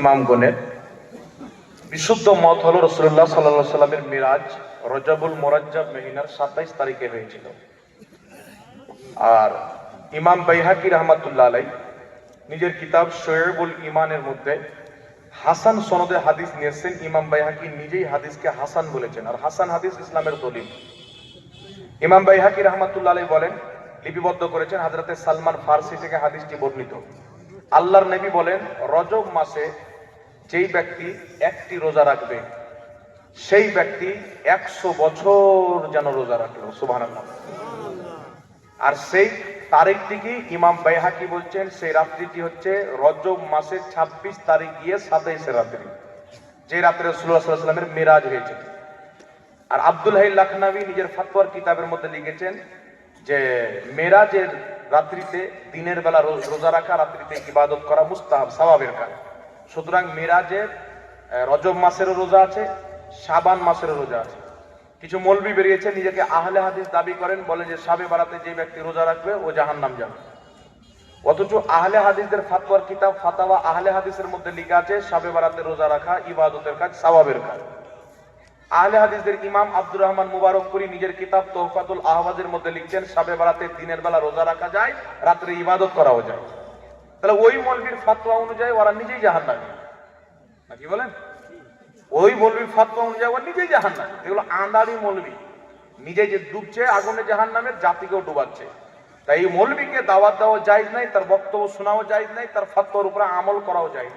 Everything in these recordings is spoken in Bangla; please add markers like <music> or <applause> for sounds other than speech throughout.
ইমামগণের বিশুদ্ধ মত হলো রসুল্লাহ সাল্লাহ সাল্লামের মিরাজ, রজাবুল মোরাজ্জাব মেহিনার সাতাইশ তারিখে হয়েছিল। আর ইমাম বাইহাকি রহমাতুল্লাহ আলাই নিজের কিতাব শোয়েবুল ইমানের মধ্যে হাসান সনদে হাদিস নিয়েছেন। ইমাম বাইহাকি নিজেই হাদিসকে হাসান বলেছেন। আর হাসান হাদিস ইসলামের দলিল। ইমাম বাইহাকি রহমাতুল্লাহ আলাই বলেন, লিপিবদ্ধ করেছেন হাজরতে সালমান ফার্সি থেকে হাদিসটি বর্ণিত। আল্লাহর নবী বলেন, রজব মাসে যেই ব্যক্তি একটি রোজা রাখবে, সেই ব্যক্তি একশো বছর যেন রোজা রাখল সুবাহ আর সেই তারিখটিকে ইমাম বাইহাকি বলছেন, সেই রাত্রিটি হচ্ছে রজব মাসের ২৬ তারিখ গিয়ে সাতাইশে রাত্রি, যে রাত্রে রসুল্লাহামের মেরাজ হয়েছে। আর আব্দুল হাই লাখনাবি নিজের ফাতোয়ার কিতাবের মধ্যে লিখেছেন যে মেরাজের রাত্রিতে, দিনের বেলা রো- রোজা রাখা, রাত্রিতে ইবাদত করা মুস্তাহাব সাবাবের কাজ। সুতরাং মেরাজের রজব মাসেরও রোজা আছে সাবান মাসেরও রোজা আছে। কিছু মৌলবি বেরিয়েছে, নিজেকে আহলে হাদিস দাবি করেন বলে যে সাবে বাড়াতে যে ব্যক্তি রোজা রাখবে, ও জাহান নাম যাবে। অথচ আহলে হাদিসদের ফাতোয়ার কিতাব, ফাতাওয়া আহলে হাদিসের মধ্যে লিখা আছে সাবে বাড়াতে রোজা রাখা ইবাদতের কাজ সাওয়াবের কাজ। আহলে হাদিসদের ইমাম আব্দুর রহমান মুবারক করি নিজের কিতাব তোহফাতুল আহবাজের মধ্যে লিখছেন, সাবে বারাতে দিনের বেলা রোজা রাখা যায়, রাত্রে ইবাদত করাও যায়। তাহলে ওই মলবির ফাতোয়া অনুযায়ী ওরা নিজেই জাহান নামে নাকি বলেন? ওই মলবির ফাতোয়া অনুযায়ী ওরা নিজেই জাহান নামে এগুলো আন্দারি মৌলবী নিজে যে ডুবছে, আগুনে জাহান নামের জাতিকেও ডুবাচ্ছে। তাই এই মৌলবীকে দাওয়াত দেওয়া জায়েজ নাই, তার বক্তব্য শোনাও জায়েজ নাই, তার ফাতোয়ার উপরে আমল করাও যায়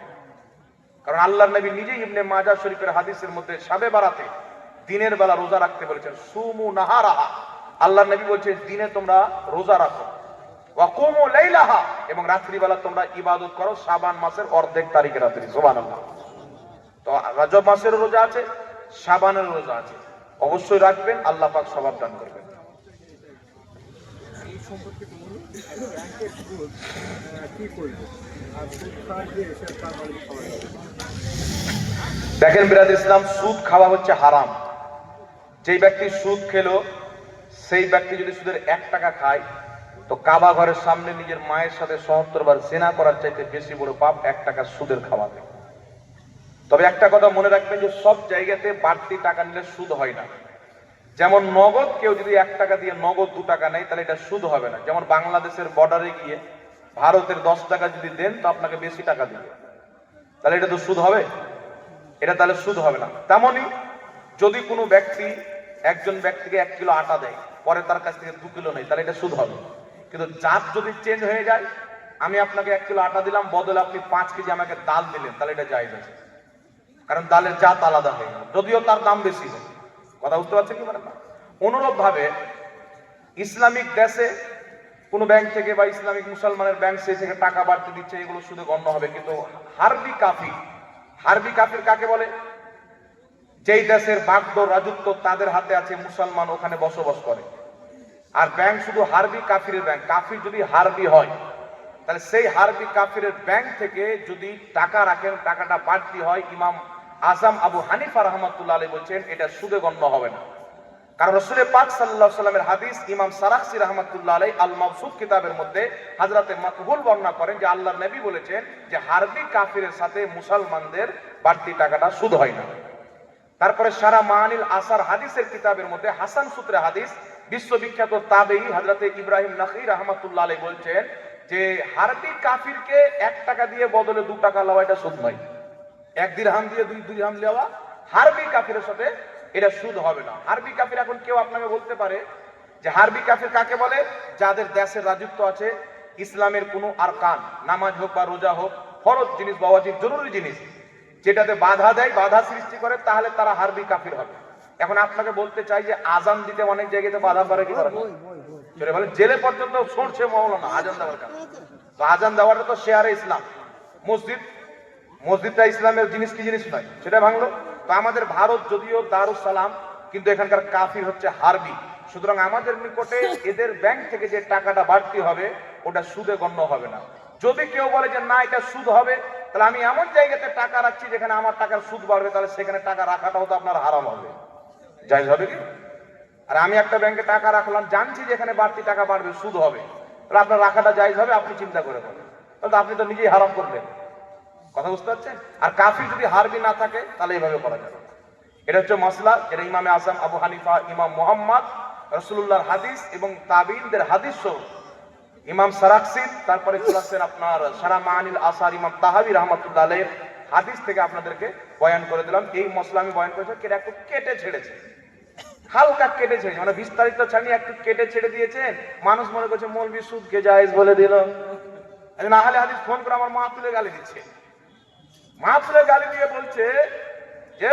কারণ আল্লাহ নবী নিজেই ইবনে মাজা শরীফের হাদিসের মধ্যে সাবে বারাতে দিনের বেলা রোজা রাখতে বলেছেন, সুমু নাহারাহা। আল্লাহ নবী বলছে দিনে তোমরা রোজা রাখো। ওয়াকুমু লাইলাহা। এবং রাত্রিবেলা তোমরা ইবাদত করো শাবান মাসের অর্ধেক তারিখে রাত্রি। সুবহানাল্লাহ। তো রজব মাসের রোজা আছে শাবানের রোজা আছে। অবশ্যই রাখবেন, আল্লাহ পাক সবার দান করবেন। খাওয়া খাওয়া দেখেন বিরাজ ইসলাম, সুদ খাওয়া হচ্ছে হারাম। যেই ব্যক্তি সুদ খেলো, সেই ব্যক্তি যদি সুদের এক টাকা খায়, তো কাবা ঘরের সামনে নিজের মায়ের সাথে সহত্তর বার সেনা করার চাইতে বেশি বড় পাপ এক টাকা সুদের খাওয়াতে। তবে একটা কথা মনে রাখবেন যে সব জায়গাতে বাড়তি টাকা নিলে সুদ হয় না। যেমন নগদ, কেউ যদি এক টাকা দিয়ে নগদ দু টাকা নেয়, তাহলে এটা সুদ হবে না। যেমন বাংলাদেশের বর্ডারে গিয়ে ভারতের দশ টাকা যদি দেন, তো আপনাকে বেশি টাকা দিবে। তাহলে এটা তো সুদ হবে? এটা তাহলে সুদ হবে না। তেমনই যদি কোনো ব্যক্তি, একজন ব্যক্তিকে এক কিলো আটা দেয়, পরে তার কাছ থেকে দু কিলো নেই তাহলে এটা সুদ হবে। কিন্তু জাত যদি চেঞ্জ হয়ে যায়, আমি আপনাকে এক কিলো আটা দিলাম, বদলে আপনি পাঁচ কেজি আমাকে ডাল দিলেন, তাহলে এটা আছে। কারণ ডালের জাত আলাদা হয়ে গেল। যদিও তার দাম বেশি হয়। কথা বুঝতে পারছেন কি মানে অনুরূপ ভাবে ইসলামিক দেশে কোনো ব্যাংক থেকে বা ইসলামিক মুসলমানের ব্যাংক সে থেকে টাকা বাড়তে দিচ্ছে, এগুলো শুধু গণ্য হবে। কিন্তু হারবি কাফি, হারবি কাফির কাকে বলে? যেই দেশের বাগডোর রাজত্ব তাদের হাতে আছে, মুসলমান ওখানে বসবাস করে। আর ব্যাংক শুধু হারবি কাফিরের ব্যাংক কাফির যদি হারবি হয়, তাহলে সেই হারবি কাফিরের ব্যাংক থেকে যদি টাকা রাখেন, টাকাটা বাড়তি হয়, ইমাম আজম আবু হানিফা রহমতুল্লাহ আলী বলছেন, এটা সুদে গণ্য হবে না। কারণ রসুল পাক সাল্লাহ সাল্লামের হাদিস ইমাম সারাকসি রহমতুল্লাহ আলাই আল মাবসুদ কিতাবের মধ্যে হাজরাতে মাকবুল বর্ণনা করেন যে আল্লাহ নবী বলেছেন যে হারবি কাফিরের সাথে মুসলমানদের বাড়তি টাকাটা সুদ হয় না। তারপরে সারা মাহানিল আসার হাদিসের কিতাবের মধ্যে হাসান সূত্রে হাদিস, বিশ্ববিখ্যাত তাবেই হাজরাতে ইব্রাহিম নাকি রহমতুল্লাহ আলাই বলছেন যে হারবি কাফিরকে এক টাকা দিয়ে বদলে দু টাকা লওয়া এটা সুদ নয়। এক দিরহাম দিয়ে দুই দিরহাম নেওয়া হারবি কাফিরের সাথে এটা সুদ হবে না। হারবি কাফির এখন কেউ আপনাকে বলতে পারে যে হারবি কাফির কাকে বলে? যাদের দেশের রাজত্ব আছে ইসলামের কোনো আরকান নামাজ হোক বা রোজা হোক ফরজ জিনিস বা অজিব জরুরি জিনিস যেটাতে বাধা দেয় বাধা সৃষ্টি করে তাহলে তারা হারবি কাফির হবে। এখন আপনাকে বলতে চাই যে আজান দিতে অনেক জায়গাতে বাধা করে কি করে বলে জেলে পর্যন্ত সরছে মৌলানা আজান দেওয়ার কারণে। তো আজান দেওয়াটা তো শেয়ারে ইসলাম। মসজিদ মসজিদটা ইসলামের জিনিস কি জিনিস নয় সেটা ভাঙলো। তো আমাদের ভারত যদিও দারুস সালাম কিন্তু এখানকার কাফির হচ্ছে হারবি। সুতরাং আমাদের নিকটে <laughs> এদের ব্যাংক থেকে যে টাকাটা বাড়তি হবে ওটা সুদে গণ্য হবে না। যদি কেউ বলে যে না এটা সুদ হবে তাহলে আমি এমন জায়গাতে টাকা রাখছি যেখানে আমার টাকার সুদ বাড়বে তাহলে সেখানে টাকা রাখাটাও তো আপনার হারাম হবে। জায়জ হবে কি? আর আমি একটা ব্যাংকে টাকা রাখলাম জানছি যে এখানে বাড়তি টাকা বাড়বে সুদ হবে। তাহলে আপনার রাখাটা জায়জ হবে আপনি চিন্তা করে বলেন। তাহলে তো আপনি তো নিজেই হারাম করলেন। কথা বুঝতে পারছেন? আর কাফি যদি হারবি না থাকে, তাহলে এইভাবে করা যাবে এটা হচ্ছে মশলা যেটা ইমামে আসাম আবু হানিফা, ইমাম মোহাম্মদ রসুল্লাহর হাদিস এবং তাবিনদের হাদিস ইমাম সারাকসিদ তারপরে চলে আপনার সারা মাহানিল আসার ইমাম তাহাবি রহমতুল্লাহ আলাইহির হাদিস থেকে আপনাদেরকে বয়ান করে দিলাম। এই মশলা আমি বয়ান করেছি, কেটে একটু কেটে ছেড়েছে। হালকা কেটে ছেড়েছে মানে বিস্তারিত ছাড়িয়ে একটু কেটে ছেড়ে দিয়েছেন। মানুষ মনে করছে মৌলবি সুদকে জায়েজ বলে দিল। না হলে হাদিস ফোন করে আমার মা তুলে গালি দিচ্ছে। মা তুলে গালি দিয়ে বলছে, যে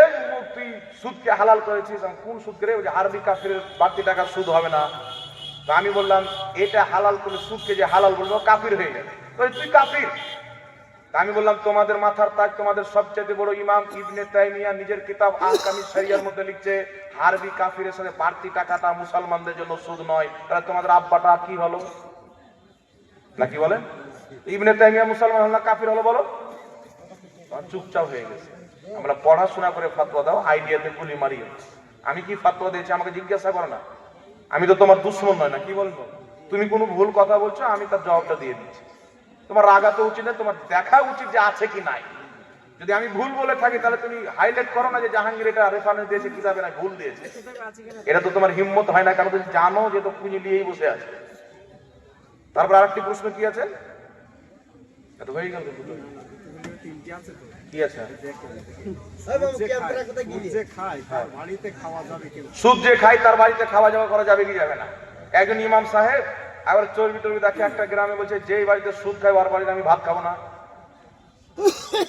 তুই সুদকে হালাল করেছিস কোন সুদ করে? ওই যে আরবি কাফির বাড়তি টাকা সুদ হবে না। তো আমি বললাম, এটা হালাল করে সুদকে যে হালাল বলব কাফির হয়ে যাবে। তুই কাফির। আমি বললাম, তোমাদের মাথার তাক তোমাদের সবচেয়ে বড় ইমাম ইবনে তাইমিয়া নিজের কিতাব আহকামি শরিয়ার মধ্যে লিখছে, আরবি কাফিরের সাথে বাড়তি টাকাটা মুসলমানদের জন্য সুদ নয়। তাহলে তোমাদের আব্বাটা কি হলো? নাকি বলেন ইবনে তাইমিয়া মুসলমান হল না কাফির হলো বলো? চুপচাপ হয়ে গেছে। আমরা পড়াশোনা করে ফাতোয়া দাও আইডিয়াতে গুলি মারিও। আমি কি ফাতোয়া দিয়েছি? আমাকে জিজ্ঞাসা করো না। আমি তো তোমার দুশ্মন নয় না, কি বলব? তুমি কোনো ভুল কথা বলছো, আমি তার জবাবটা দিয়ে দিচ্ছি। তোমার রাগাতে উচিত না, তোমার দেখা উচিত যে আছে কি নাই। যদি আমি ভুল বলে থাকি, তাহলে তুমি হাইলাইট করো না যে জাহাঙ্গীর এটা রেফারেন্স দিয়েছে কি কিতাবে না ভুল দিয়েছে। এটা তো তোমার হিম্মত হয় না কারণ তুমি জানো যে তো পুঁজি নিয়েই বসে আছে। তারপর আরেকটি প্রশ্ন কি আছে? এটা হয়ে গেল দুটো। তিনটি আছে তো কি আছে সুদ যে খায়- যে তার বাড়িতে খাওয়া যাবে কিনা সুদ যে খাই তার বাড়িতে খাওয়া যাওয়া করা যাবে কি যাবে না? একজন ইমাম সাহেব আবার চর্বি টর্বি দেখে একটা গ্রামে বলছে যেই বাড়িতে সুদ খায় ওর বাড়িতে আমি ভাত খাব না।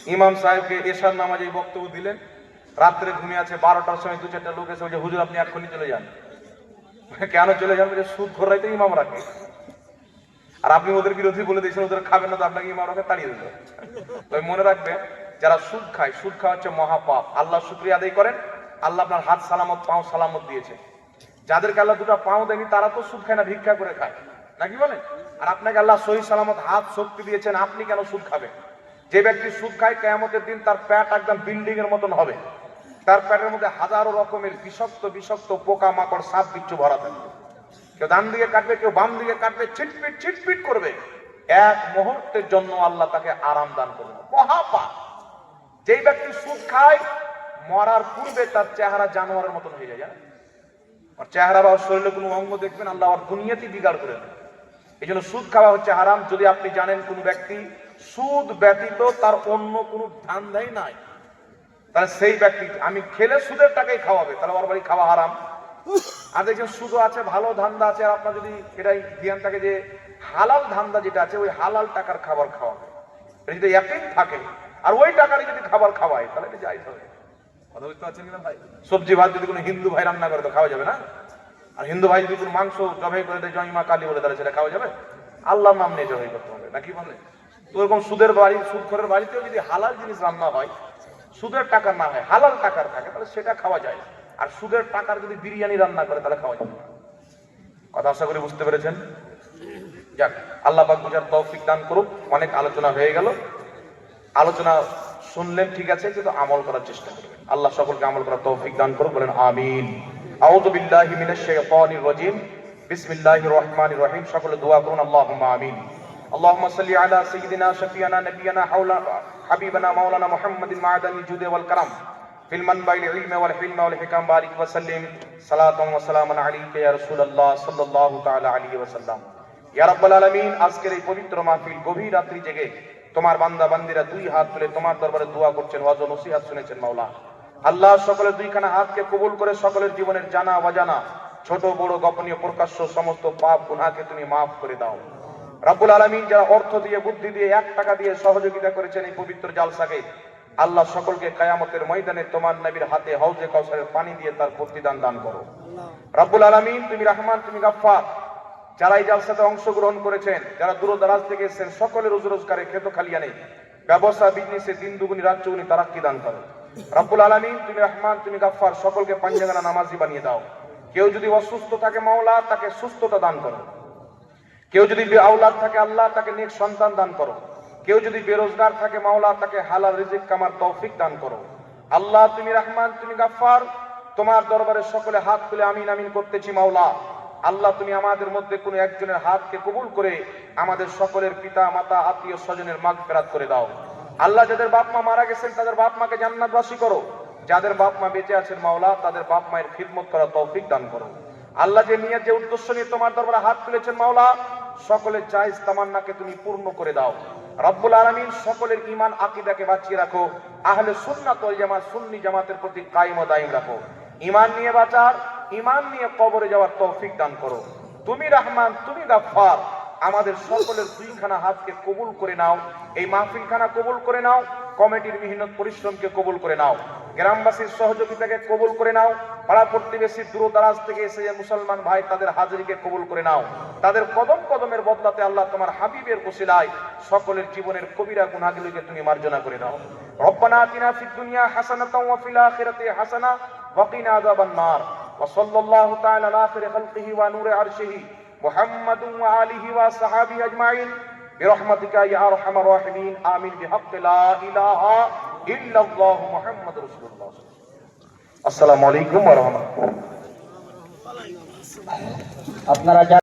ইমাম সাহেবকে এশার নামাজ এই বক্তব্য দিলেন। রাত্রে ঘুমিয়ে আছে বারোটার সময় দু চারটা লোক এসে বলছে হুজুর আপনি এক্ষুনি চলে যান। কেন চলে যান? বলছে সুদ ঘোরাই তো ইমাম রাখে। আর আপনি ওদের বিরোধী বলে দিয়েছেন, ওদের খাবেন না তো আপনাকে ইমাম তাড়িয়ে দিল। তবে মনে রাখবে, যারা সুদ খায়, সুদ খাওয়া হচ্ছে মহাপাপ। আল্লাহ শুক্রিয়া আদায় করেন, আল্লাহ আপনার হাত সালামত, পাও সালামত দিয়েছে। যাদেরকে আল্লাহ দুটো পাও দেয়নি, তারা তো সুদ খায় না, ভিক্ষা করে খায়। নাকি বলেন? আর আপনাকে আল্লাহ সহি সালামত, হাত শক্তি দিয়েছেন, আপনি কেন সুদ খাবেন? যে ব্যক্তি সুদ খায়, কেয়ামতের দিন তার প্যাট একদম বিল্ডিং এর মতন হবে। তার প্যাটের মধ্যে হাজারো রকমের বিষাক্ত বিষাক্ত পোকা মাকড় সাপ বিচ্ছু ভরা থাকবে। কেউ ডান দিকে কাটবে, কেউ বাম দিকে কাটবে ছিটপিট ছিটপিট করবে। এক মুহূর্তের জন্য আল্লাহ তাকে আরাম দান করবে মহাপা যেই ব্যক্তি সুদ খায়, মরার পূর্বে তার চেহারা জানোয়ারের মতন হয়ে যায়, জানেন? আর চেহারা বা শরীরে কোনো অঙ্গ দেখবেন, আল্লাহ আর দুনিয়াতেই বিগাড় করে দেয় এই জন্য সুদ খাওয়া হচ্ছে হারাম। যদি আপনি জানেন কোন ব্যক্তি সুদ ব্যতীত তার অন্য কোনো ধান্দাই নাই, তাহলে সেই ব্যক্তি, আমি খেলে সুদের টাকাই খাওয়াবে, তাহলে ওর বাড়ি খাওয়া হারাম। আর দেখছেন সুদও আছে, ভালো ধান্দা আছে, আর আপনার যদি এটাই ধ্যান থাকে যে হালাল ধান্দা যেটা আছে, ওই হালাল টাকার খাবার খাওয়াবে। এটা যদি একই থাকে, আর ওই টাকারই যদি খাবার খাওয়ায়, তাহলে এটা যাই হবে। কথা বুঝতে পারছেন কিনা ভাই? সবজি ভাত যদি কোনো হিন্দু ভাই রান্না করে, তো খাওয়া যাবে না? আর হিন্দু ভাই যদি কোনো মাংস জবাই করে দেয়, জয় মা কালী বলে, তাহলে সেটা খাওয়া যাবে? আল্লাহর নাম নিয়ে জবাই করতে হবে, নাকি বলে? তো এরকম সুদের বাড়ি, সুদ ঘরের বাড়িতেও যদি হালাল জিনিস রান্না হয়, সুদের টাকা না হয়, হালাল টাকার থাকে, তাহলে সেটা খাওয়া যায় আর সুদের টাকার যদি বিরিয়ানি রান্না করে তাহলে খাওয়া যাবে না। কথা আশা করি বুঝতে পেরেছেন যাক আল্লাহ পাক বুঝার তৌফিক দান করুক অনেক আলোচনা হয়ে গেল আলোচনা শুনলেন ঠিক আছে কিন্তু আমল করার চেষ্টা করবেন আল্লাহ সকলকে আমল করার তৌফিক দান করুক বলেন আমিন আউযু বিল্লাহি মিনাশ শাইতানির রাজিম বিসমিল্লাহির রহমানির রহিম সকলে দোয়া করুন আল্লাহুম্মা আমিন اللهم صل على سيدنا شفيعنا نبينا حول حبيبنا مولانا محمد معدن الجود والكرم في المنبع العلم والحلم والحكم بارك وسلم صلاة وسلاما عليك يا رسول الله صلى الله تعالى عليه وسلم ইয়া রাব্বাল আলামিন আজকের এই পবিত্র মাহফিল গভীর রাত্রি জেগে তোমার বান্দা বান্দিরা দুই হাত তুলে তোমার দরবারে দোয়া করছেন ওয়াজ ও নসিহত শুনেছেন মাওলা আল্লাহ সকলের দুইখানা হাতকে কবুল করে সকলের জীবনের জানা অজানা ছোট বড় গোপনীয় প্রকাশ্য সমস্ত পাপ গুনাহকে তুমি মাফ করে দাও রাব্বুল আলামিন যারা অর্থ দিয়ে বুদ্ধি দিয়ে এক টাকা দিয়ে সহযোগিতা করেছেন এই পবিত্র জালসাকে আল্লাহ সকলকে কায়ামতের ময়দানে তোমার নবীর হাতে হাউজে কাউসারের পানি দিয়ে তার প্রতিদান দান করো। রাব্বুল আলামিন তুমি রহমান তুমি গাফফার। যারা এই জালসাতে অংশগ্রহণ করেছেন যারা দূর দারাজ থেকে এসেছেন সকলের রোজ রোজগারে খেত খালিয়া নেই ব্যবসা বিজনেসে দিন দুগুনি রাত চৌগুনি তারাক্কি দান করো? রাব্বুল আলামিন তুমি রহমান তুমি গাফফার সকলকে পাঞ্জাগানা নামাজি বানিয়ে দাও। কেউ যদি অসুস্থ থাকে মাওলা তাকে সুস্থতা দান করো। কেউ যদি বে আওলাদ থাকে আল্লাহ তাকে নেক সন্তান দান করো। কেউ যদি বেরোজগার থাকে, মাওলা, তাকে হালাল রিজিক কামার তৌফিক দান করো। আল্লাহ, তুমি রহমান, তুমি গাফফার। তোমার দরবারে সকলে হাত তুলে আমিন আমিন করতেছি, মাওলা। আল্লাহ, তুমি আমাদের মধ্যে কোনো একজনের হাতকে কবুল করে আমাদের সকলের পিতা, মাতা, আত্মীয় স্বজনের মাগ ফেরাত করে দাও। আল্লাহ, যাদের বাপ মা মারা গেছেন, তাদের বাপ মাকে জান্নাতবাসী করো। যাদের বাপ মা বেঁচে আছেন, মাওলা, তাদের বাপ মায়ের খিদমত করা তৌফিক দান করো। আল্লাহ, যে নিয়ে যে উদ্দেশ্য নিয়ে তোমার দরবারে হাত তুলেছেন, মাওলা, সকলের চাইজ তামান্নাকে তুমি পূর্ণ করে দাও। রব্বুল আলমিন সকলের ইমান আকিদাকে বাঁচিয়ে রাখো। আহলে সুন্না তল জামাত, সুন্নি জামাতের প্রতি কায়েম ও দায়ম রাখো। ইমান নিয়ে বাঁচার ইমান নিয়ে কবরে যাওয়ার তৌফিক দান করো। তুমি রহমান, তুমি গাফফার। আমাদের সকলের দুইখানা হাতকে কবুল করে নাও। এই মাহফিলখানা কবুল করে নাও, কমিটির মেহনত পরিশ্রমকে কবুল করে নাও। গ্রামবাসীর সহযোগিতাকে কবুল করে নাও, পাড়া প্রতিবেশী দূরদারাজ থেকে এসে যে মুসলমান ভাই তাদের হাজিরিকে কবুল করে নাও। তাদের কদম কদমের বদলাতে আল্লাহ তোমার হাবিবের বসিলায় সকলের জীবনের কবিরা গুনাহগুলিকে তুমি মার্জনা করে আতিনা ফিদ দুনিয়া হাসানাতাও ওয়া ফিল আখিরাতি হাসানা ওয়া সাল্লাল্লাহু তাআলা আলা আখিরি খালকিহি ওয়া নূরি আরশিহি। محمد وآله وصحابه أجمعين برحمتك يا أرحم الراحمين آمين بحق لا إله إلا الله محمد رسول الله السلام عليكم ورحمة الله আপনারা